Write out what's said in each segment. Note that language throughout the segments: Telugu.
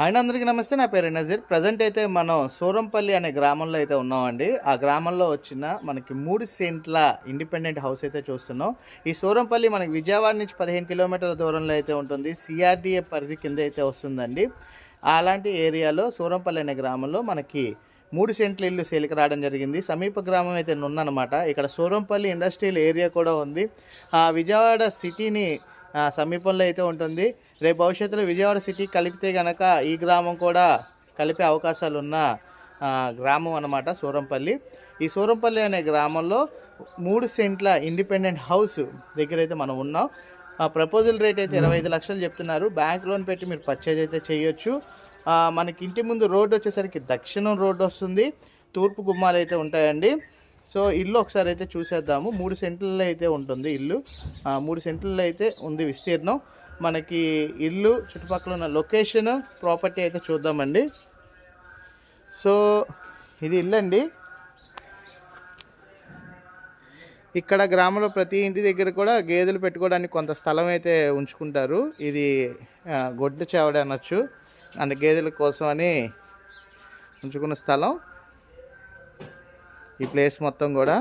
అండ్ అందరికీ నమస్తే. నా పేరు నజీర్. ప్రజెంట్ అయితే మనం సూరంపల్లి అనే గ్రామంలో అయితే ఉన్నామండి. ఆ గ్రామంలో వచ్చిన మనకి మూడు సెంట్ల ఇండిపెండెంట్ హౌస్ అయితే చూస్తున్నాం. ఈ సూరంపల్లి మనకి విజయవాడ నుంచి పదిహేను కిలోమీటర్ల దూరంలో అయితే ఉంటుంది. సిఆర్డీఏ పరిధి కింద అయితే వస్తుందండి. అలాంటి ఏరియాలో సూరంపల్లి అనే గ్రామంలో మనకి మూడు సెంట్ల ఇల్లు సేలికి రావడం జరిగింది. సమీప గ్రామం అయితే నున్ననమాట. ఇక్కడ సూరంపల్లి ఇండస్ట్రియల్ ఏరియా కూడా ఉంది. ఆ విజయవాడ సిటీని సమీపంలో అయితే ఉంటుంది. రేపు భవిష్యత్తులో విజయవాడ సిటీ కలిపితే గనక ఈ గ్రామం కూడా కలిపే అవకాశాలు ఉన్న గ్రామం అనమాట సూరంపల్లి. ఈ సూరంపల్లి అనే గ్రామంలో మూడు సెంట్ల ఇండిపెండెంట్ హౌస్ దగ్గర అయితే మనం ఉన్నాం. ఆ ప్రపోజల్ రేట్ అయితే ఇరవై ఐదు లక్షలు చెప్తున్నారు. బ్యాంక్ లోన్ పెట్టి మీరు పర్చేజ్ అయితే చేయొచ్చు. మనకి ఇంటి ముందు రోడ్డు వచ్చేసరికి దక్షిణం రోడ్డు వస్తుంది. తూర్పు గుమ్మాలు అయితే ఉంటాయండి. సో ఇల్లు ఒకసారి అయితే చూసేద్దాము. మూడు సెంట్లలో అయితే ఉంటుంది ఇల్లు. మూడు సెంట్లలో అయితే ఉంది విస్తీర్ణం. మనకి ఇల్లు చుట్టుపక్కల ఉన్న లొకేషన్ ప్రాపర్టీ అయితే చూద్దామండి. సో ఇది ఇల్లు అండి ఇక్కడ గ్రామంలో ప్రతి ఇంటి దగ్గర కూడా గేదెలు పెట్టుకోవడానికి కొంత స్థలం అయితే ఉంచుకుంటారు. ఇది ఆ, గొడ్డు చేవడ అనొచ్చు. అంటే గేదెల కోసం అని ఉంచుకున్న స్థలం. ఈ ప్లేస్ మొత్తం కూడా.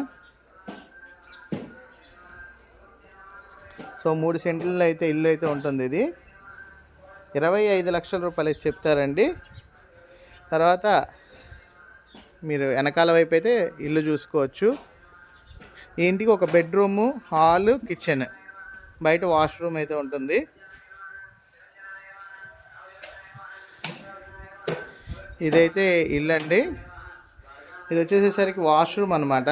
సో మూడు సెంట్లలో అయితే ఇల్లు అయితే ఉంటుంది ఇది. ఇరవై ఐదు లక్షల రూపాయలు అయితే చెప్తారండి. తర్వాత మీరు వెనకాల వైపు అయితే ఇల్లు చూసుకోవచ్చు. ఈ ఇంటికి ఒక బెడ్రూము హాలు కిచెన్. బయట వాష్రూమ్ అయితే ఉంటుంది. ఇదైతే ఇల్లు అండి ఇది వచ్చేసేసరికి వాష్రూమ్ అనమాట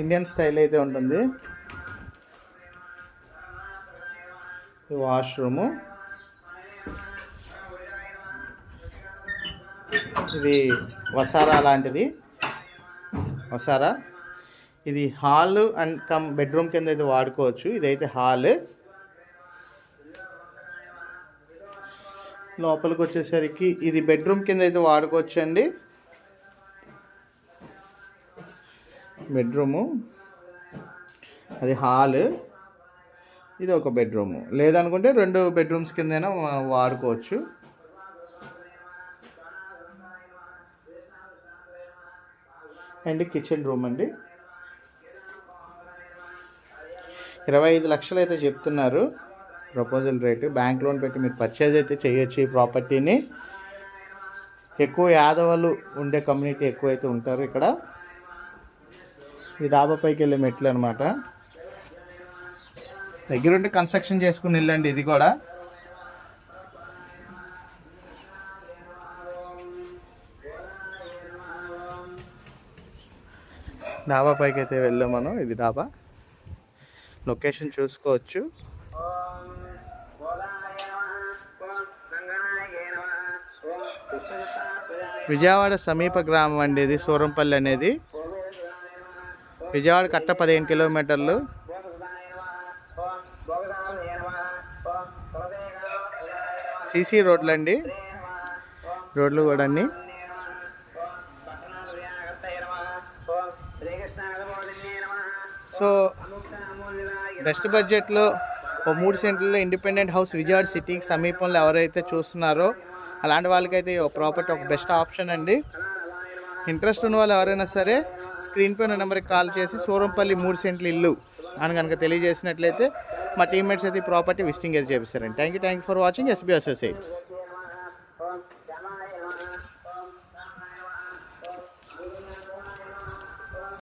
ఇండియన్ స్టైల్ అయితే ఉంటుంది. ఇది వాష్రూము ఇది వసారా లాంటిది. వసారా. ఇది హాల్ అండ్ కమ్ బెడ్రూమ్ కింద అయితే వాడుకోవచ్చు. ఇదైతే హాల్. లోపలికి వచ్చేసరికి ఇది బెడ్రూమ్ కింద అయితే వాడుకోవచ్చు అండి బెడ్రూము. అది హాల్. ఇది ఒక బెడ్రూము. లేదనుకుంటే రెండు బెడ్రూమ్స్ కిందైనా వాడుకోవచ్చు. అండ్ కిచెన్ రూమ్ అండి. ఇరవై ఐదు లక్షలు అయితే చెప్తున్నారు. Proposal rate. బ్యాంక్ లోన్ పెట్టి మీరు పర్చేజ్ అయితే చేయొచ్చు ఈ ప్రాపర్టీని. ఎక్కువ యాదవలు ఉండే కమ్యూనిటీ ఎక్కువ అయితే ఉంటారు ఇక్కడ. ఈ డాబా పైకి వెళ్ళే మెట్లు అనమాట దగ్గరుండి కన్స్ట్రక్షన్ చేసుకుని వెళ్ళండి ఇది కూడా. డాబా పైకి అయితే వెళ్ళాం మనం ఇది డాబా. లొకేషన్ చూసుకోవచ్చు. విజయవాడ సమీప గ్రామం అండి ఇది సూరంపల్లి అనేది. విజయవాడ కట్ట పదిహేను కిలోమీటర్లు. సీసీ రోడ్లు అండి. రోడ్లు కూడా అండి సో బెస్ట్ బడ్జెట్లో ఓ మూడు సెంట్లలో ఇండిపెండెంట్ హౌస్ విజయవాడ సిటీకి సమీపంలో ఎవరైతే చూస్తున్నారో అలాంటి వాళ్ళకైతే ప్రాపర్టీ ఒక బెస్ట్ ఆప్షన్ అండి. ఇంట్రెస్ట్ ఉన్న వాళ్ళు ఎవరైనా సరే స్క్రీన్ పైన నెంబర్కి కాల్ చేసి సూరంపల్లి మూడు సెంట్లు ఇల్లు అని కనుక తెలియజేసినట్లయితే మా టీమ్మేట్స్ అయితే ఈ ప్రాపర్టీ విజిటింగ్ అయితే చేపిస్తారండి. Thank you thank you for watching SB associates